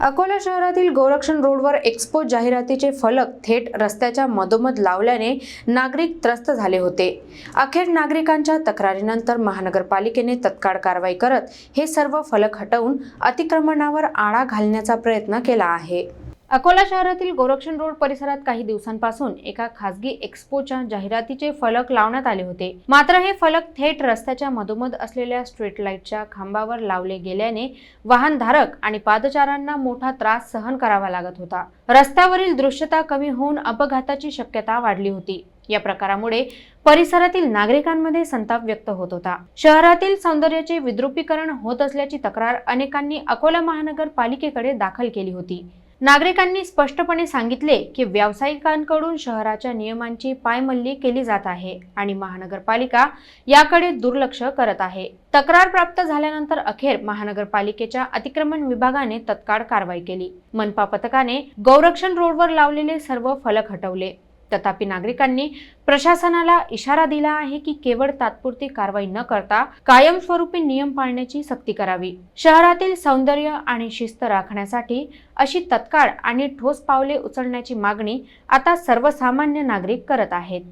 अकोला शहरातील गोरक्षण रोडवर एक्सपो जाहिरातीचे फलक थेट रस्त्याच्या मधोमध लावल्याने नागरिक त्रस्त झाले होते. अखेर नागरिकांच्या तक्रारीनंतर महानगरपालिकेने तत्काळ कारवाई करत हे सर्व फलक हटवून अतिक्रमणावर आळा घालण्याचा प्रयत्न केला आहे. अकोला शहरातील गोरक्षण रोड परिसरात काही दिवसांपासून एका खासगी एक्सपोच्या जाहिरातीचे फलक लावण्यात आले होते. मात्र हे फलक थेट रस्त्याच्या मधोमध असलेल्या स्ट्रीट लाईटच्या खांबावर लावले गेल्याने वाहनधारक आणि पादचारांना मोठा त्रास सहन करावा लागत होता. रस्त्यावरील दृश्यता कमी होऊन अपघाताची शक्यता वाढली होती. या प्रकारामुळे परिसरातील नागरिकांमध्ये संताप व्यक्त होत होता. शहरातील सौंदर्याचे विद्रुपीकरण होत असल्याची तक्रार अनेकांनी अकोला महानगरपालिकेकडे दाखल केली होती. नागरिकांनी स्पष्टपणे सांगितले की व्यावसायिकांकडून शहराच्या नियमांची पायमल्ली केली जात आहे आणि महानगरपालिका याकडे दुर्लक्ष करत आहे. तक्रार प्राप्त झाल्यानंतर अखेर महानगरपालिकेच्या अतिक्रमण विभागाने तत्काळ कारवाई केली. मनपा पथकाने गौरक्षण रोडवर लावलेले सर्व फलक हटवले. तथापि नागरिकांनी प्रशासनाला इशारा दिला आहे की केवळ तात्पुरती कारवाई न करता कायमस्वरूपी नियम पाळण्याची सक्ती करावी. शहरातील सौंदर्य आणि शिस्त राखण्यासाठी अशी तत्काळ आणि ठोस पावले उचलण्याची मागणी आता सर्वसामान्य नागरिक करत आहेत.